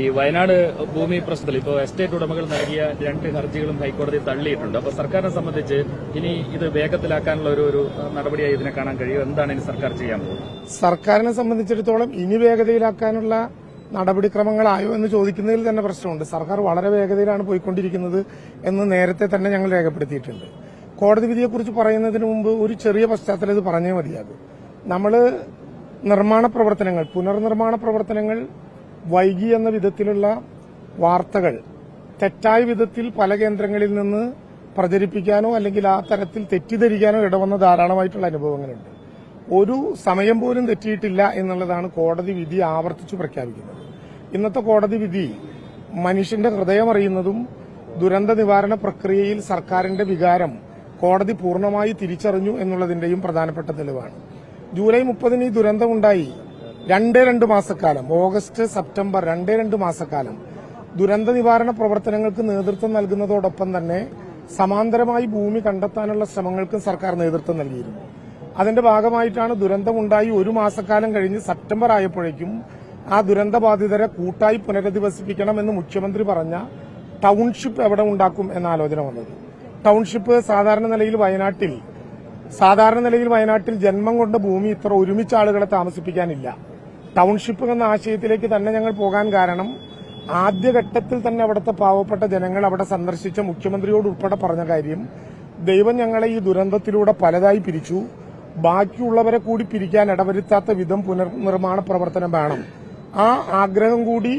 ഈ വയനാട് ഭൂമി പ്രശ്നത്തിൽ ഇപ്പോൾ എസ്റ്റേറ്റ് ഉടമകൾ നൽകിയ രണ്ട് ഹർജികളും ഹൈക്കോടതി തള്ളിയിട്ടുണ്ട്. അപ്പോൾ സർക്കാരിനെ സംബന്ധിച്ച് ഇനി ഇത് വേഗത്തിലാക്കാനുള്ള ഒരു ഒരു നടപടിയായി ഇതിനെ കാണാൻ കഴിയും. എന്താണ് ഇനി സർക്കാർ ചെയ്യാൻ പോകുന്നത്? സർക്കാരിനെ സംബന്ധിച്ചിടത്തോളം ഇനി വേഗതയിലാക്കാനുള്ള നടപടിക്രമങ്ങളായോ എന്ന് ചോദിക്കുന്നതിൽ തന്നെ പ്രശ്നമുണ്ട്. സർക്കാർ വളരെ വേഗതയിലാണ് പോയിക്കൊണ്ടിരിക്കുന്നത് എന്ന് നേരത്തെ തന്നെ ഞങ്ങൾ രേഖപ്പെടുത്തിയിട്ടുണ്ട്. കോടതി വിധിയെക്കുറിച്ച് പറയുന്നതിന് മുമ്പ് ഒരു ചെറിയ പശ്ചാത്തലം ഇത് പറഞ്ഞേ മതിയാകും. നമ്മൾ നിർമ്മാണ പ്രവർത്തനങ്ങൾ പുനർനിർമ്മാണ പ്രവർത്തനങ്ങൾ വൈകി എന്ന വിധത്തിലുള്ള വാർത്തകൾ തെറ്റായ വിധത്തിൽ പല കേന്ദ്രങ്ങളിൽ നിന്ന് പ്രചരിപ്പിക്കാനോ അല്ലെങ്കിൽ ആ തരത്തിൽ തെറ്റിദ്ധരിക്കാനോ ഇടവന്ന ധാരാളമായിട്ടുള്ള അനുഭവങ്ങളുണ്ട്. ഒരു സമയം പോലും തെറ്റിയിട്ടില്ല എന്നുള്ളതാണ് കോടതി വിധി ആവർത്തിച്ചു പ്രഖ്യാപിക്കുന്നത്. ഇന്നത്തെ കോടതി വിധി മനുഷ്യന്റെ ഹൃദയമറിയുന്നതും ദുരന്ത നിവാരണ പ്രക്രിയയിൽ സർക്കാരിന്റെ വികാരം കോടതി പൂർണമായി തിരിച്ചറിഞ്ഞു എന്നുള്ളതിന്റെയും പ്രധാനപ്പെട്ട തെളിവാണ്. ജൂലൈ മുപ്പതിന് ഈ ദുരന്തമുണ്ടായി. രണ്ടേ രണ്ട് മാസക്കാലം. ഓഗസ്റ്റ് സെപ്റ്റംബർ രണ്ടേ രണ്ട് മാസക്കാലം. ദുരന്ത നിവാരണ പ്രവർത്തനങ്ങൾക്ക് നേതൃത്വം നൽകുന്നതോടൊപ്പം തന്നെ സമാന്തരമായി ഭൂമി കണ്ടെത്താനുള്ള ശ്രമങ്ങൾക്കും സർക്കാർ നേതൃത്വം നൽകിയിരുന്നു. അതിന്റെ ഭാഗമായിട്ടാണ് ദുരന്തമുണ്ടായി ഒരു മാസക്കാലം കഴിഞ്ഞ് സെപ്റ്റംബർ ആയപ്പോഴേക്കും ആ ദുരന്തബാധിതരെ കൂട്ടായി പുനരധിവസിപ്പിക്കണം എന്ന് മുഖ്യമന്ത്രി പറഞ്ഞ ടൗൺഷിപ്പ് എവിടെ ഉണ്ടാക്കും എന്ന ആലോചന വന്നത്. ടൗൺഷിപ്പ് സാധാരണ നിലയിൽ വയനാട്ടിൽ സാധാരണ നിലയിൽ വയനാട്ടിൽ ജന്മം കൊണ്ട ഭൂമി ഇത്ര ഒരുമിച്ച് ആളുകളെ താമസിപ്പിക്കാനില്ല. ടൗൺഷിപ്പ് എന്ന ആശയത്തിലേക്ക് തന്നെ ഞങ്ങൾ പോകാൻ കാരണം ആദ്യഘട്ടത്തിൽ തന്നെ അവിടുത്തെ പാവപ്പെട്ട ജനങ്ങൾ അവിടെ സന്ദർശിച്ച മുഖ്യമന്ത്രിയോട് ഉൾപ്പെടെ പറഞ്ഞ കാര്യം ദൈവം ഞങ്ങളെ ഈ ദുരന്തത്തിലൂടെ പലതായി പിരിച്ചു. ബാക്കിയുള്ളവരെ കൂടി പിരിക്കാൻ ഇടവരുത്താത്ത വിധം പുനർനിർമ്മാണ പ്രവർത്തനം വേണം. ആ ആഗ്രഹം കൂടി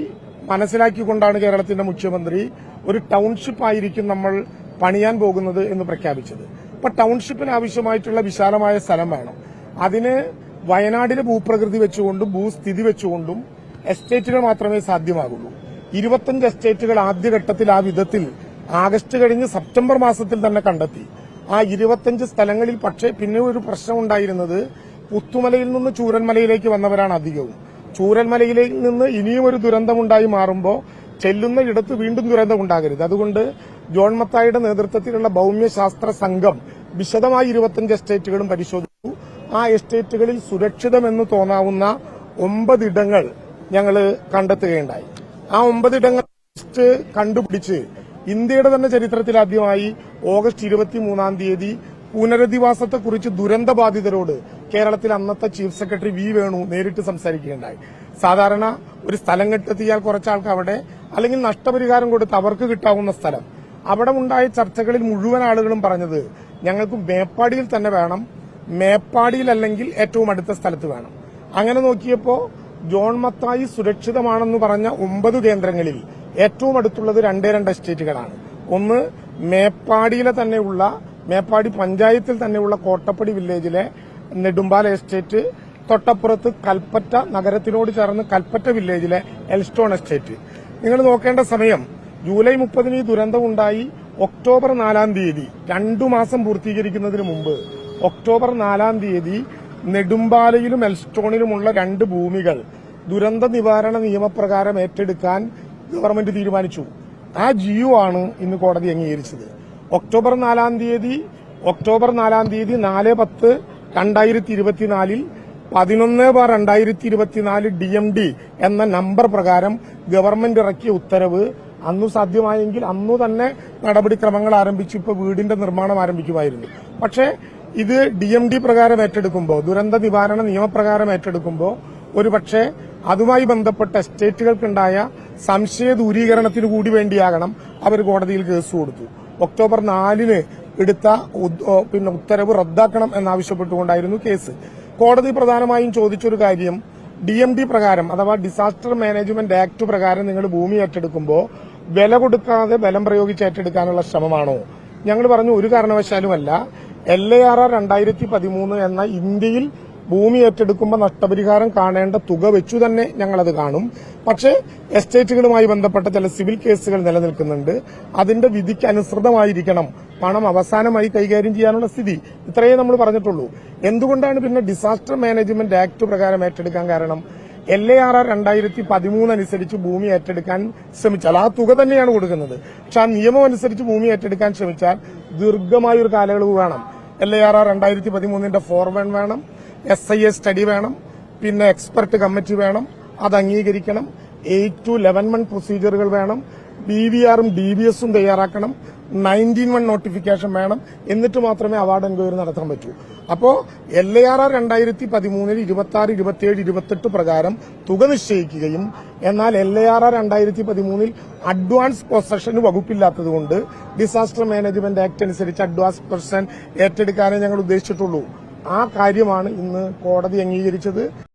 മനസ്സിലാക്കിക്കൊണ്ടാണ് കേരളത്തിന്റെ മുഖ്യമന്ത്രി ഒരു ടൗൺഷിപ്പ് ആയിരിക്കും നമ്മൾ പണിയാൻ പോകുന്നത് എന്ന് പ്രഖ്യാപിച്ചത്. അപ്പൊ ടൗൺഷിപ്പിന് ആവശ്യമായിട്ടുള്ള വിശാലമായ സ്ഥലം വേണം. അതിന് വയനാടിലെ ഭൂപ്രകൃതി വെച്ചുകൊണ്ടും ഭൂസ്ഥിതി വെച്ചുകൊണ്ടും എസ്റ്റേറ്റുകൾ മാത്രമേ സാധ്യമാകുള്ളൂ. ഇരുപത്തഞ്ച് എസ്റ്റേറ്റുകൾ ആദ്യഘട്ടത്തിൽ ആ വിധത്തിൽ ആഗസ്റ്റ് കഴിഞ്ഞ് സെപ്റ്റംബർ മാസത്തിൽ തന്നെ കണ്ടെത്തി. ആ ഇരുപത്തഞ്ച് സ്ഥലങ്ങളിൽ പക്ഷേ പിന്നെ ഒരു പ്രശ്നമുണ്ടായിരുന്നത് പുത്തുമലയിൽ നിന്ന് ചൂരന്മലയിലേക്ക് വന്നവരാണ് അധികവും. ചൂരൻമലയിൽ നിന്ന് ഇനിയും ഒരു ദുരന്തമുണ്ടായി മാറുമ്പോൾ ചെല്ലുന്ന ഇടത്ത് വീണ്ടും ദുരന്തം ഉണ്ടാകരുത് അതുകൊണ്ട് ജോൺ മത്തായിയുടെ നേതൃത്വത്തിലുള്ള ഭൌമ്യശാസ്ത്ര സംഘം വിശദമായി ഇരുപത്തഞ്ച് എസ്റ്റേറ്റുകളും പരിശോധിച്ചു ആ എസ്റ്റേറ്റുകളിൽ സുരക്ഷിതമെന്ന് തോന്നാവുന്ന ഒമ്പതിടങ്ങൾ ഞങ്ങൾ കണ്ടെത്തുകയുണ്ടായി. ആ ഒമ്പതിടങ്ങൾ കണ്ടുപിടിച്ച് ഇന്ത്യയുടെ തന്നെ ചരിത്രത്തിൽ ആദ്യമായി ഓഗസ്റ്റ് ഇരുപത്തിമൂന്നാം തീയതി പുനരധിവാസത്തെക്കുറിച്ച് ദുരന്തബാധിതരോട് കേരളത്തിൽ അന്നത്തെ ചീഫ് സെക്രട്ടറി വി വേണു നേരിട്ട് സംസാരിക്കുകയുണ്ടായി. സാധാരണ ഒരു സ്ഥലം കെട്ടെത്തിയാൽ കുറച്ചാൾക്ക് അവിടെ അല്ലെങ്കിൽ നഷ്ടപരിഹാരം കൊടുത്ത് അവർക്ക് കിട്ടാവുന്ന സ്ഥലം. അവിടെ ഉണ്ടായ ചർച്ചകളിൽ മുഴുവൻ ആളുകളും പറഞ്ഞത് ഞങ്ങൾക്ക് മേപ്പാടിയിൽ തന്നെ വേണം മേപ്പാടിയിൽ അല്ലെങ്കിൽ ഏറ്റവും അടുത്ത സ്ഥലത്ത് വേണം. അങ്ങനെ നോക്കിയപ്പോൾ ജോൺ മത്തായി സുരക്ഷിതമാണെന്ന് പറഞ്ഞ ഒമ്പത് കേന്ദ്രങ്ങളിൽ ഏറ്റവും അടുത്തുള്ളത് രണ്ടേ രണ്ട് എസ്റ്റേറ്റുകളാണ്. ഒന്ന് മേപ്പാടിയിലെ തന്നെയുള്ള മേപ്പാടി പഞ്ചായത്തിൽ തന്നെയുള്ള കോട്ടപ്പടി വില്ലേജിലെ നെടുമ്പാല എസ്റ്റേറ്റ് തൊട്ടപ്പുറത്ത് കൽപ്പറ്റ നഗരത്തിനോട് ചേർന്ന് കൽപ്പറ്റ വില്ലേജിലെ എൽസ്റ്റോൺ എസ്റ്റേറ്റ്. നിങ്ങൾ നോക്കേണ്ട സമയം ജൂലൈ മുപ്പതിന് ഈ ദുരന്തമുണ്ടായി ഒക്ടോബർ നാലാം തീയതി രണ്ടു മാസം പൂർത്തീകരിക്കുന്നതിന് മുമ്പ്. ഒക്ടോബർ നാലാം തീയതി നെടുമ്പാലയിലും എൽസ്റ്റോണിലുമുള്ള രണ്ട് ഭൂമികൾ ദുരന്ത നിവാരണ നിയമപ്രകാരം ഏറ്റെടുക്കാൻ ഗവൺമെന്റ് തീരുമാനിച്ചു. ആ ജിയു ആണ് ഇന്ന് കോടതി അംഗീകരിച്ചത്. ഒക്ടോബർ നാലാം തീയതി ഒക്ടോബർ നാലാം തീയതി നാല് പത്ത് രണ്ടായിരത്തി ഇരുപത്തിനാലിൽ പതിനൊന്ന് ബാർ രണ്ടായിരത്തി ഇരുപത്തിനാല് ഡി എം ഡി എന്ന നമ്പർ പ്രകാരം ഗവൺമെന്റ് ഇറക്കിയ ഉത്തരവ് അന്നു സാധ്യമായെങ്കിൽ അന്നു തന്നെ നടപടിക്രമങ്ങൾ ആരംഭിച്ചു ഇപ്പോൾ വീടിന്റെ നിർമ്മാണം ആരംഭിക്കുമായിരുന്നു. പക്ഷേ ഇത് ഡി എം ഡി പ്രകാരം ഏറ്റെടുക്കുമ്പോൾ ദുരന്ത നിവാരണ നിയമപ്രകാരം ഏറ്റെടുക്കുമ്പോൾ ഒരുപക്ഷെ അതുമായി ബന്ധപ്പെട്ട എസ്റ്റേറ്റുകൾക്കുണ്ടായ സംശയ ദൂരീകരണത്തിന് കൂടി വേണ്ടിയാകണം അവർ കോടതിയിൽ കേസ് കൊടുത്തു. ഒക്ടോബർ നാലിന് എടുത്ത പിന്നെ ഉത്തരവ് റദ്ദാക്കണം എന്നാവശ്യപ്പെട്ടുകൊണ്ടായിരുന്നു കേസ്. കോടതി പ്രധാനമായും ചോദിച്ചൊരു കാര്യം ഡി എം ഡി പ്രകാരം അഥവാ ഡിസാസ്റ്റർ മാനേജ്മെന്റ് ആക്ട് പ്രകാരം നിങ്ങൾ ഭൂമി ഏറ്റെടുക്കുമ്പോൾ വില കൊടുക്കാതെ ബലം പ്രയോഗിച്ച് ഏറ്റെടുക്കാനുള്ള ശ്രമമാണോ? ഞങ്ങൾ പറഞ്ഞു ഒരു കാരണവശാലുമല്ല എൽ എ ആർ ആർ രണ്ടായിരത്തി പതിമൂന്ന് എന്ന ഇന്ത്യയിൽ ഭൂമി ഏറ്റെടുക്കുമ്പോൾ നഷ്ടപരിഹാരം കാണേണ്ട തുക വെച്ചു തന്നെ ഞങ്ങളത് കാണും. പക്ഷേ എസ്റ്റേറ്റുകളുമായി ബന്ധപ്പെട്ട ചില സിവിൽ കേസുകൾ നിലനിൽക്കുന്നുണ്ട്. അതിന്റെ വിധിക്ക് അനുസൃതമായിരിക്കണം പണം അവസാനമായി കൈകാര്യം ചെയ്യാനുള്ള സ്ഥിതി. ഇത്രയേ നമ്മൾ പറഞ്ഞിട്ടുള്ളൂ. എന്തുകൊണ്ടാണ് പിന്നെ ഡിസാസ്റ്റർ മാനേജ്മെന്റ് ആക്ട് പ്രകാരം ഏറ്റെടുക്കാൻ കാരണം? എൽ എ ആർ ആർ രണ്ടായിരത്തി പതിമൂന്ന് അനുസരിച്ച് ഭൂമി ഏറ്റെടുക്കാൻ ശ്രമിച്ചാൽ ആ തുക തന്നെയാണ് കൊടുക്കുന്നത്. പക്ഷെ ആ നിയമം അനുസരിച്ച് ഭൂമി ഏറ്റെടുക്കാൻ ശ്രമിച്ചാൽ ദീർഘമായൊരു കാലയളവ് വേണം. എൽ എ ആർ ആർ രണ്ടായിരത്തി പതിമൂന്നിന്റെ ഫോർവൺ വേണം. എസ് ഐ എ സ്റ്റഡി വേണം. പിന്നെ എക്സ്പെർട്ട് കമ്മിറ്റി വേണം. അത് അംഗീകരിക്കണം. എയ്റ്റ് ടു ലെവൻ മന്ത് പ്രൊസീജിയറുകൾ വേണം. ബി വി ആറും ഡി ബി എസും തയ്യാറാക്കണം. നയന്റീൻ വൺ നോട്ടിഫിക്കേഷൻ വേണം എന്നിട്ട് മാത്രമേ അവാർഡ് എൻക്വയറി നടത്താൻ പറ്റൂ. അപ്പോ എൽ എ ആർ ആർ രണ്ടായിരത്തി പതിമൂന്നിൽ ഇരുപത്തി ആറ് ഇരുപത്തിയേഴ് ഇരുപത്തെട്ട് പ്രകാരം തുക നിശ്ചയിക്കുകയും എന്നാൽ എൽ എ ആർ ആർ രണ്ടായിരത്തി പതിമൂന്നിൽ അഡ്വാൻസ് പൊസഷന് വകുപ്പില്ലാത്തതുകൊണ്ട് ഡിസാസ്റ്റർ മാനേജ്മെന്റ് ആക്ട് അനുസരിച്ച് അഡ്വാൻസ് പൊസഷൻ ഏറ്റെടുക്കാനേ ഞങ്ങൾ ഉദ്ദേശിച്ചിട്ടുള്ളൂ. ആ കാര്യമാണ് ഇന്ന് കോടതി അംഗീകരിച്ചത്.